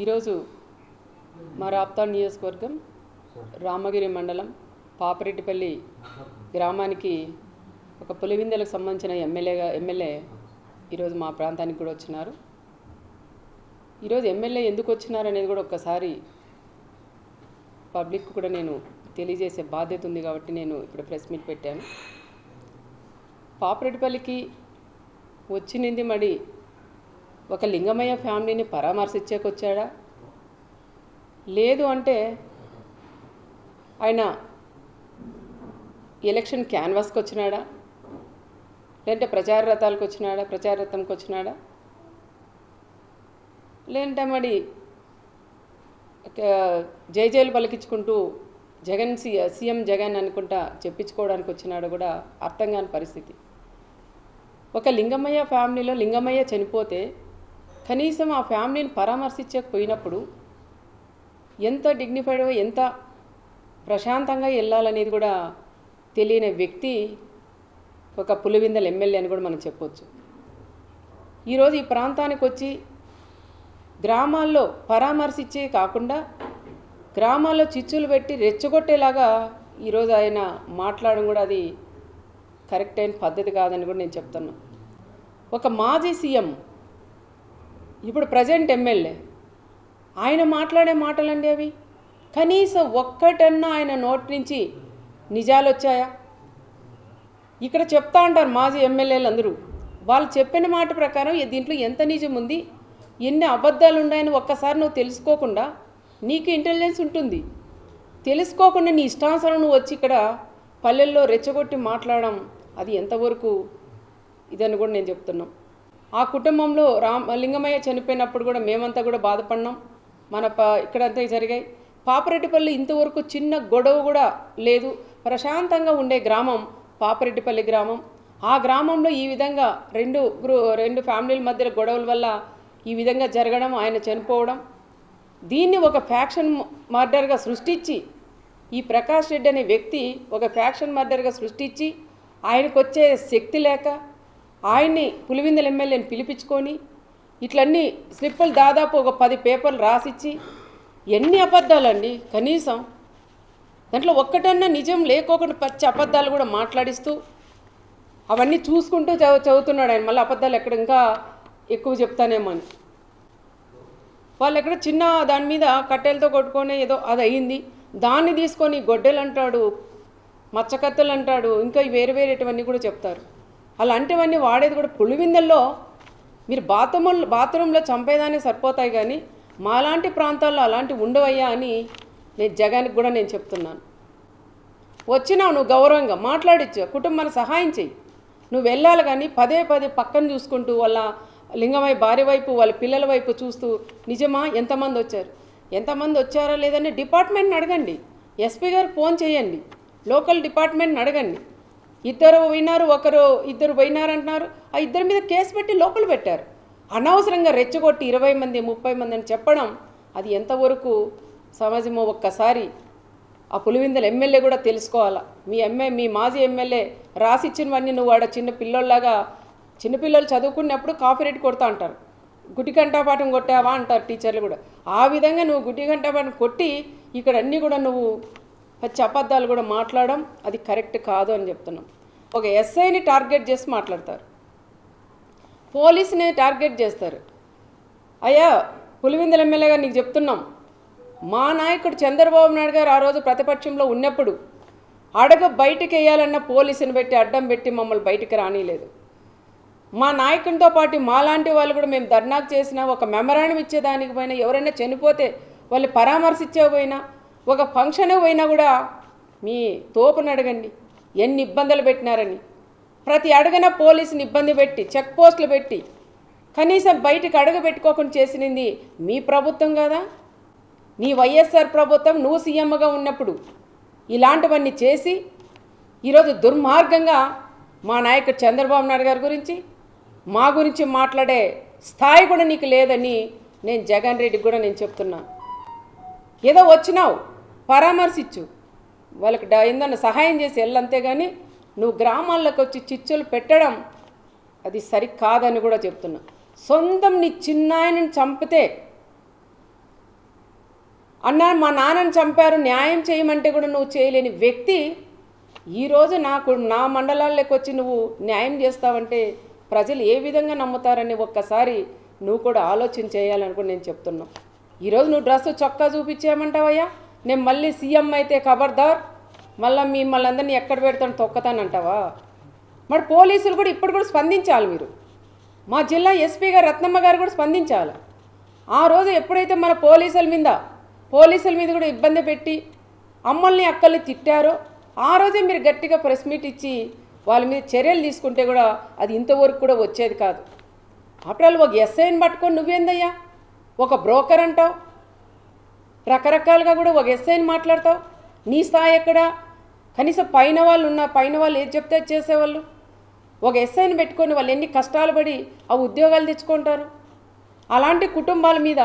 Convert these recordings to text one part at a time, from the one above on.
ఈరోజు మా రాప్తా నియోజకవర్గం రామగిరి మండలం పాపరెడ్డిపల్లి గ్రామానికి ఒక పులివిందలకు సంబంధించిన ఎమ్మెల్యేగా ఎమ్మెల్యే ఈరోజు మా ప్రాంతానికి కూడా వచ్చినారు. ఈరోజు ఎమ్మెల్యే ఎందుకు వచ్చినారు అనేది కూడా ఒక్కసారి పబ్లిక్ కూడా నేను తెలియజేసే బాధ్యత ఉంది కాబట్టి నేను ఇప్పుడు ప్రెస్ మీట్ పెట్టాను. పాపరెడ్డిపల్లికి వచ్చినింది మడి ఒక లింగమయ్య ఫ్యామిలీని పరామర్శించేకొచ్చాడా? లేదు అంటే ఆయన ఎలక్షన్ క్యాన్వాస్కి వచ్చినాడా లేదంటే ప్రచార రథాలకు వచ్చినాడా ప్రచార రథంకి వచ్చినాడా లేదంటే మరి జయజయలు పలికించుకుంటూ జగన్ సి సీఎం జగన్ అనుకుంటా చెప్పించుకోవడానికి వచ్చినాడు కూడా అర్థం కాని పరిస్థితి. ఒక లింగమయ్య ఫ్యామిలీలో లింగమయ్య చనిపోతే కనీసం ఆ ఫ్యామిలీని పరామర్శించకపోయినప్పుడు ఎంత డిగ్నిఫైడ్ ఎంత ప్రశాంతంగా వెళ్ళాలనేది కూడా తెలియని వ్యక్తి ఒక పులివిందల ఎమ్మెల్యే అని కూడా మనం చెప్పొచ్చు. ఈరోజు ఈ ప్రాంతానికి వచ్చి గ్రామాల్లో పరామర్శించే కాకుండా గ్రామాల్లో చిచ్చులు పెట్టి రెచ్చగొట్టేలాగా ఈరోజు ఆయన మాట్లాడడం కూడా అది కరెక్ట్ అయిన పద్ధతి కాదని కూడా నేను చెప్తున్నాను ఒక మాజీ సీఎం ఇప్పుడు ప్రజెంట్ ఎమ్మెల్యే. ఆయన మాట్లాడే మాటలండి అవి. కనీసం ఒక్కటన్నా ఆయన నోటి నుంచి నిజాలు వచ్చాయా? ఇక్కడ చెప్తా ఉంటారు మాజీ ఎమ్మెల్యేలు అందరూ వాళ్ళు చెప్పిన మాట ప్రకారం దీంట్లో ఎంత నిజం ఉంది? ఎన్ని అబద్ధాలు ఉన్నాయని ఒక్కసారి నువ్వు తెలుసుకోకుండా నీకు ఇంటెలిజెన్స్ ఉంటుంది. తెలుసుకోకుండా నీ ఇష్టానుసారం నువ్వు వచ్చి ఇక్కడ పల్లెల్లో రెచ్చగొట్టి మాట్లాడడం అది ఎంతవరకు? ఇదని కూడా నేను చెప్తున్నాం. ఆ కుటుంబంలో రామ్ లింగమయ్య చనిపోయినప్పుడు కూడా మేమంతా కూడా బాధపడినాం. మన ప ఇక్కడంతా జరిగాయి. పాపరెడ్డిపల్లి ఇంతవరకు చిన్న గొడవ కూడా లేదు. ప్రశాంతంగా ఉండే గ్రామం పాపరెడ్డిపల్లి గ్రామం. ఆ గ్రామంలో ఈ విధంగా రెండు గ్రూ రెండు ఫ్యామిలీల మధ్య గొడవల వల్ల ఈ విధంగా జరగడం ఆయన చనిపోవడం. దీన్ని ఒక ఫ్యాక్షన్ మర్డర్గా సృష్టించి ఈ ప్రకాష్ రెడ్డి అనే వ్యక్తి ఒక ఫ్యాక్షన్ మర్డర్గా సృష్టించి ఆయనకు వచ్చే శక్తి లేక ఆయన్ని పులివిందల ఎమ్మెల్యేని పిలిపించుకొని ఇట్లన్నీ స్లిప్పులు దాదాపు ఒక పది పేపర్లు రాసిచ్చి ఎన్ని అబద్ధాలండి? కనీసం దాంట్లో ఒక్కటన్నా నిజం లేకోకుండా పచ్చి అబద్ధాలు కూడా మాట్లాడిస్తూ అవన్నీ చూసుకుంటూ చదువు చదువుతున్నాడు ఆయన. మళ్ళీ అబద్ధాలు ఎక్కడ ఇంకా ఎక్కువ చెప్తానేమో అని. వాళ్ళు ఎక్కడ చిన్న దాని మీద కట్టెలతో కొట్టుకొని ఏదో అది అయింది. దాన్ని తీసుకొని గొడ్డెలు అంటాడు మచ్చకత్తలు అంటాడు ఇంకా వేరే వేరేటివన్నీ కూడా చెప్తారు. అలాంటివన్నీ వాడేది కూడా పులివిందల్లో. మీరు బాత్రూమ్ బాత్రూంలో చంపేదానికి సరిపోతాయి కానీ మాలాంటి ప్రాంతాల్లో అలాంటివి ఉండవయ్యా అని నేను జగానికి కూడా నేను చెప్తున్నాను. వచ్చినావు నువ్వు గౌరవంగా మాట్లాడిచ్చు కుటుంబాన్ని సహాయం చెయ్యి. నువ్వు వెళ్ళాలి కానీ పదే పదే పక్కన చూసుకుంటూ వాళ్ళ లింగమై భార్య వైపు వాళ్ళ పిల్లల వైపు చూస్తూ నిజమా ఎంతమంది వచ్చారు? ఎంతమంది వచ్చారా లేదని డిపార్ట్మెంట్ని అడగండి. ఎస్పీ గారు ఫోన్ చేయండి లోకల్ డిపార్ట్మెంట్ని అడగండి. ఇద్దరు పోయినారు ఒకరు ఇద్దరు పోయినారు అంటున్నారు ఆ ఇద్దరి మీద కేసు పెట్టి లోపల పెట్టారు. అనవసరంగా రెచ్చగొట్టి ఇరవై మంది ముప్పై మంది అని చెప్పడం అది ఎంతవరకు సమాజమో ఒక్కసారి ఆ పులివిందల ఎమ్మెల్యే కూడా తెలుసుకోవాలా? మీ ఎమ్మె మీ మాజీ ఎమ్మెల్యే రాసిచ్చినవన్నీ నువ్వు ఆడ చిన్న పిల్లోళ్ళలాగా చిన్నపిల్లలు చదువుకున్నప్పుడు కాఫీ రేట్ కొడతా అంటారు. గుడ్డి గంటాపాఠం కొట్టావా అంటారు టీచర్లు కూడా. ఆ విధంగా నువ్వు గుడ్డి గంటాపాఠం కొట్టి ఇక్కడ అన్నీ కూడా నువ్వు పచ్చి అబద్ధాలు కూడా మాట్లాడడం అది కరెక్ట్ కాదు అని చెప్తున్నాం. ఒక ఎస్ఐని టార్గెట్ చేసి మాట్లాడతారు. పోలీసుని టార్గెట్ చేస్తారు. అయ్యా పులివిందల ఎమ్మెల్యేగా నీకు చెప్తున్నాం. మా నాయకుడు చంద్రబాబు నాయుడు గారు ఆ రోజు ప్రతిపక్షంలో ఉన్నప్పుడు అడగ బయటికి వేయాలన్న పోలీసుని పెట్టి అడ్డం పెట్టి మమ్మల్ని బయటికి రానిలేదు. మా నాయకునితో పాటు మాలాంటి వాళ్ళు కూడా మేము ధర్నాకు చేసినా ఒక మెమరాండం ఇచ్చేదానికి పోయినా ఎవరైనా చనిపోతే వాళ్ళు పరామర్శించే పోయినా ఒక ఫంక్షన్ పోయినా కూడా మీ తోపును అడగండి. ఎన్ని ఇబ్బందులు పెట్టినారని. ప్రతి అడగన పోలీసుని ఇబ్బంది పెట్టి చెక్ పోస్టులు పెట్టి కనీసం బయటికి అడుగు పెట్టుకోకుండా చేసినది మీ ప్రభుత్వం కదా? నీ వైఎస్ఆర్ ప్రభుత్వం నువ్వు సీఎంగా ఉన్నప్పుడు ఇలాంటివన్నీ చేసి ఈరోజు దుర్మార్గంగా మా నాయకుడు చంద్రబాబు నాయుడు గారి గురించి మా గురించి మాట్లాడే స్థాయి కూడా నీకు లేదని నేను జగన్ రెడ్డికి కూడా నేను చెప్తున్నాను ఏదో వచ్చినావు. పరామర్శించు. వాళ్ళకి డ- ఏందన్నా సహాయం చేసి వెళ్ళంతే కానీ నువ్వు గ్రామాల్లోకి వచ్చి చిచ్చులు పెట్టడం అది సరికాదని కూడా చెప్తున్నా. సొంతం నీ చిన్నాయనని చంపితే అన్నా మా నాన్నని చంపారు న్యాయం చేయమంటే కూడా నువ్వు చేయలేని వ్యక్తి ఈరోజు నాకు నా మండలాల్లోకి వచ్చి నువ్వు న్యాయం చేస్తావంటే ప్రజలు ఏ విధంగా నమ్ముతారని ఒక్కసారి నువ్వు కూడా ఆలోచన చేయాలని కూడా నేను చెప్తున్నా. ఈరోజు నువ్వు డ్రెస్ చొక్కా చూపించేయమంటావయ్యా? నేను మళ్ళీ సీఎం అయితే ఖబర్దార్ మళ్ళీ మిమ్మల్ని అందరినీ ఎక్కడ పెడతాను తొక్కతానంటావా? మరి పోలీసులు కూడా ఇప్పుడు కూడా స్పందించాలి మీరు. మా జిల్లా ఎస్పీ గారు రత్నమ్మ గారు కూడా స్పందించాలి. ఆ రోజు ఎప్పుడైతే మన పోలీసుల మీద పోలీసుల మీద కూడా ఇబ్బంది పెట్టి అమ్మల్ని అక్కల్ని తిట్టారో ఆ రోజే మీరు గట్టిగా ప్రెస్ మీట్ ఇచ్చి వాళ్ళ మీద చర్యలు తీసుకుంటే కూడా అది ఇంతవరకు కూడా వచ్చేది కాదు. ఆఫ్టర్ ఆల్ ఒక ఎస్ఐని పట్టుకొని నువ్వేందయ్యా? ఒక బ్రోకర్ అంటావు? రకరకాలుగా కూడా ఒక ఎస్ఐని మాట్లాడతావు. నీ స్థాయి ఎక్కడ? కనీసం పైన వాళ్ళు ఉన్న పైన వాళ్ళు ఏది చెప్తే చేసేవాళ్ళు. ఒక ఎస్ఐని పెట్టుకొని వాళ్ళు ఎన్ని కష్టాలు పడి ఆ ఉద్యోగాలు తెచ్చుకుంటారు. అలాంటి కుటుంబాల మీద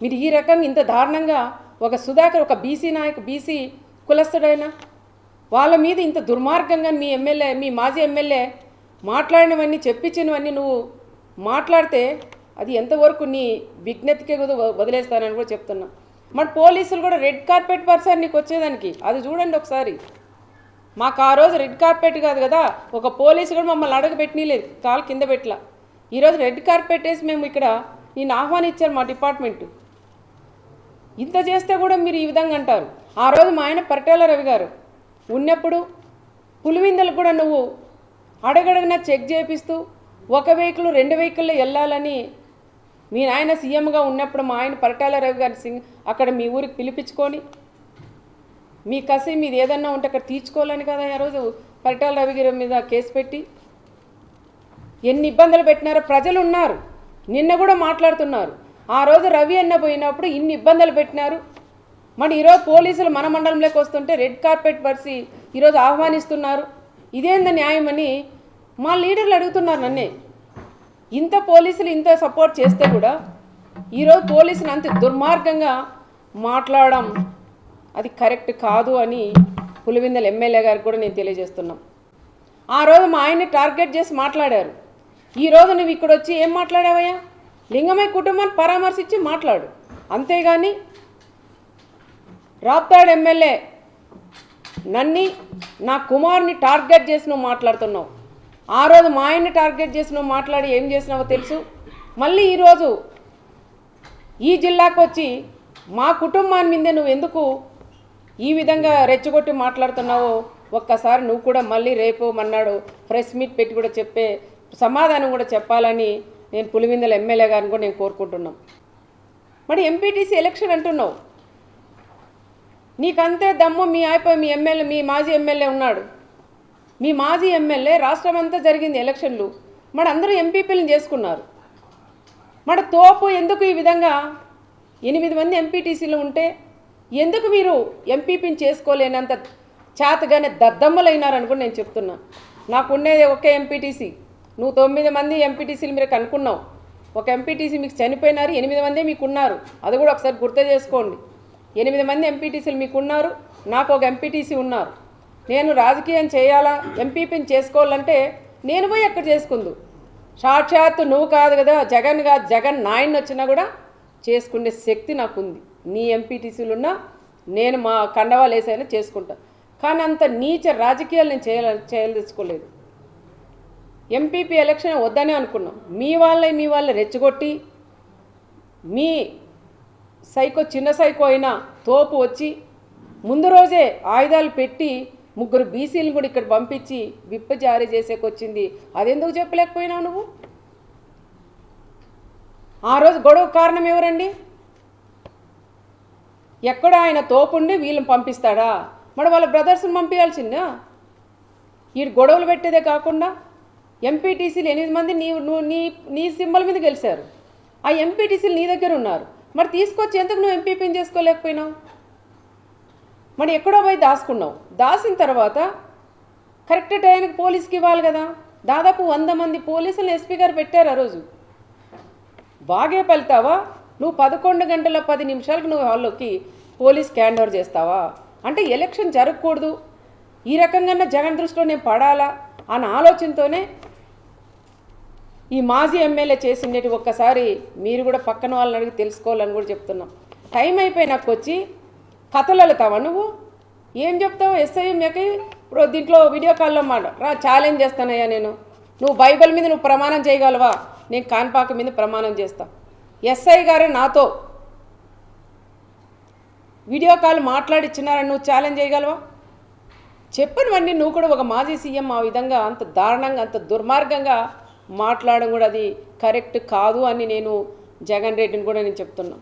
మీరు ఈ రకంగా ఇంత దారుణంగా ఒక సుధాకర్ ఒక బీసీ నాయకు బీసీ కులస్తుడైన వాళ్ళ మీద ఇంత దుర్మార్గంగా మీ ఎమ్మెల్యే మీ మాజీ ఎమ్మెల్యే మాట్లాడినవన్నీ చెప్పించినవన్నీ నువ్వు మాట్లాడితే అది ఎంతవరకు నీ విజ్ఞతకే వదిలేస్తానని కూడా చెప్తున్నా. మరి పోలీసులు కూడా రెడ్ కార్పెట్ పర్సన్ నీకు వచ్చేదానికి? అది చూడండి ఒకసారి. మాకు ఆ రోజు రెడ్ కార్పెట్ కాదు కదా ఒక పోలీసు కూడా మమ్మల్ని అడగబెట్టినీలేదు కాలు కింద పెట్టలా. ఈరోజు రెడ్ కార్పెట్ వేసి మేము ఇక్కడ నేను ఆహ్వానించారు మా డిపార్ట్మెంట్. ఇంత చేస్తే కూడా మీరు ఈ విధంగా అంటారు. ఆ రోజు మా ఆయన పరిటాల రవి గారు ఉన్నప్పుడు పులివిందలు కూడా నువ్వు అడగడగన చెక్ చేపిస్తూ ఒక వెహికల్ రెండు వెహికల్లో వెళ్ళాలని మీ నాయన సీఎంగా ఉన్నప్పుడు మా ఆయన పరిటాల రవి గారి సింగ్ అక్కడ మీ ఊరికి పిలిపించుకొని మీ కసి మీది ఏదన్నా ఉంటే అక్కడ తీర్చుకోవాలని కదా ఆ రోజు పరిటాల రవి గారి మీద కేసు పెట్టి. ఎన్ని ఇబ్బందులు పెట్టినారో ప్రజలు ఉన్నారు నిన్న కూడా మాట్లాడుతున్నారు. ఆ రోజు రవి అన్న పోయినప్పుడు ఇన్ని ఇబ్బందులు పెట్టినారు. మరి ఈరోజు పోలీసులు మన మండలంలోకి వస్తుంటే రెడ్ కార్పెట్ పరిచి ఈరోజు ఆహ్వానిస్తున్నారు. ఇదేంద న్యాయమని మా లీడర్లు అడుగుతున్నారు నన్నే. ఇంత పోలీసులు ఇంత సపోర్ట్ చేస్తే కూడా ఈరోజు పోలీసులు అంత దుర్మార్గంగా మాట్లాడడం అది కరెక్ట్ కాదు అని పులివిందల ఎమ్మెల్యే గారికి కూడా నేను తెలియజేస్తున్నాం. ఆ రోజు మా ఆయన్ని టార్గెట్ చేసి మాట్లాడారు. ఈ రోజు నువ్వు ఇక్కడ వచ్చి ఏం మాట్లాడావయ్యా? లింగమయ్య కుటుంబాన్ని పరామర్శించి మాట్లాడు. అంతేగాని రాప్తాడు ఎమ్మెల్యే నన్ని నా కుమార్ని టార్గెట్ చేసి నువ్వు మాట్లాడుతున్నావు. ఆ రోజు మా ఆయన్ని టార్గెట్ చేసి నువ్వు మాట్లాడి ఏం చేసినావో తెలుసు? మళ్ళీ ఈరోజు ఈ జిల్లాకు వచ్చి మా కుటుంబాన్ని మీదే నువ్వు ఎందుకు ఈ విధంగా రెచ్చగొట్టి మాట్లాడుతున్నావో ఒక్కసారి నువ్వు కూడా మళ్ళీ రేపు మన్నాడు ప్రెస్ మీట్ పెట్టి కూడా చెప్పే సమాధానం కూడా చెప్పాలని నేను పులివిందల ఎమ్మెల్యే గారిని కూడా నేను కోరుకుంటున్నాం. మరి ఎంపీటీసీ ఎలక్షన్ అంటున్నావు. నీకంతే దమ్ము మీ అయిపోయి మీ ఎమ్మెల్యే మీ మాజీ ఎమ్మెల్యే ఉన్నాడు. మీ మాజీ ఎమ్మెల్యే రాష్ట్రం అంతా జరిగింది ఎలక్షన్లు. మన అందరూ ఎంపీపీలను చేసుకున్నారు. మన తోపు ఎందుకు ఈ విధంగా? ఎనిమిది మంది ఎంపీటీసీలు ఉంటే ఎందుకు మీరు ఎంపీపీని చేసుకోలేనంత చేతగానే దద్దమ్మలైనారని కూడా నేను చెప్తున్నా. నాకు ఉండేది ఒకే ఎంపీటీసీ. నువ్వు తొమ్మిది మంది ఎంపీటీసీలు మీరు కనుక్కున్నావు. ఒక ఎంపీటీసీ మీకు చనిపోయినారు ఎనిమిది మందే మీకు ఉన్నారు అది కూడా ఒకసారి గుర్తు చేసుకోండి. ఎనిమిది మంది ఎంపీటీసీలు మీకు ఉన్నారు నాకు ఒక ఎంపీటీసీ ఉన్నారు. నేను రాజకీయం చేయాలా ఎంపీపీని చేసుకోవాలంటే నేను పోయి ఎక్కడ చేసుకుందు. సాక్షాత్తు నువ్వు కాదు కదా జగన్ కాదు జగన్ నాయన వచ్చినా కూడా చేసుకునే శక్తి నాకుంది. నీ ఎంపీటీసీలు ఉన్నా నేను మా కండవాలు వేసైనా చేసుకుంటా. కానీ అంత నీచ రాజకీయాలు నేను చేయాల చేయదలుచుకోలేదు. ఎంపీపీ ఎలక్షన్ వద్దనే అనుకున్నాం. మీ వాళ్ళే మీ వాళ్ళే రెచ్చగొట్టి మీ సైకో చిన్న సైకో అయినా తోపు వచ్చి ముందు రోజే ఆయుధాలు పెట్టి ముగ్గురు బీసీలను కూడా ఇక్కడ పంపించి విప్ప జారీ చేసేకొచ్చింది. అదెందుకు చెప్పలేకపోయినావు నువ్వు? ఆ రోజు గొడవ కారణం ఎవరండి? ఎక్కడ ఆయన తోపుండి వీళ్ళని పంపిస్తాడా? మరి వాళ్ళ బ్రదర్స్ని పంపించాల్సిందా? ఈ గొడవలు పెట్టేదే కాకుండా ఎంపీటీసీలు ఎనిమిది మంది నీ నువ్వు నీ నీ సింబల్ మీద గెలిచారు. ఆ ఎంపీటీసీలు నీ దగ్గర ఉన్నారు. మరి తీసుకొచ్చి ఎందుకు నువ్వు ఎంపీపీని చేసుకోలేకపోయినావు? మనం ఎక్కడో పోయి దాచుకున్నావు దాచిన తర్వాత కరెక్ట్ టైంకి పోలీస్కి ఇవ్వాలి కదా. దాదాపు వంద మంది పోలీసులు ఎస్పీ గారు పెట్టారు ఆ రోజు. బాగే పలుతావా నువ్వు పదకొండు గంటల పది నిమిషాలకు నువ్వు హాల్లోకి పోలీస్ క్యాండ్ ఓవర్ చేస్తావా? అంటే ఎలక్షన్ జరగకూడదు. ఈ రకంగా జగన్ దృష్టిలో నేను పడాలా? అన్న ఆలోచనతోనే ఈ మాజీ ఎమ్మెల్యే చేసిండేటి ఒక్కసారి మీరు కూడా పక్కన వాళ్ళని అడిగి తెలుసుకోవాలని కూడా చెప్తున్నాం. టైం అయిపోయి నాకు వచ్చి కథలు నువ్వు? ఏం చెప్తావు? ఎస్ఐఎంకి ఇప్పుడు దీంట్లో వీడియో కాల్లో మాట రా ఛాలెంజ్ చేస్తానయ్యా నేను. నువ్వు బైబిల్ మీద నువ్వు ప్రమాణం చేయగలవా? నేను కాన్పాక మీద ప్రమాణం చేస్తా. ఎస్ఐ గారు నాతో. వీడియో కాల్ మాట్లాడిచ్చినారని నువ్వు ఛాలెంజ్ చేయగలవా? చెప్పనివన్నీ నువ్వు కూడా ఒక మాజీ సీఎం ఆ విధంగా అంత దారుణంగా అంత దుర్మార్గంగా మాట్లాడడం కూడా అది కరెక్ట్ కాదు అని నేను జగన్ రెడ్డిని కూడా నేను చెప్తున్నా.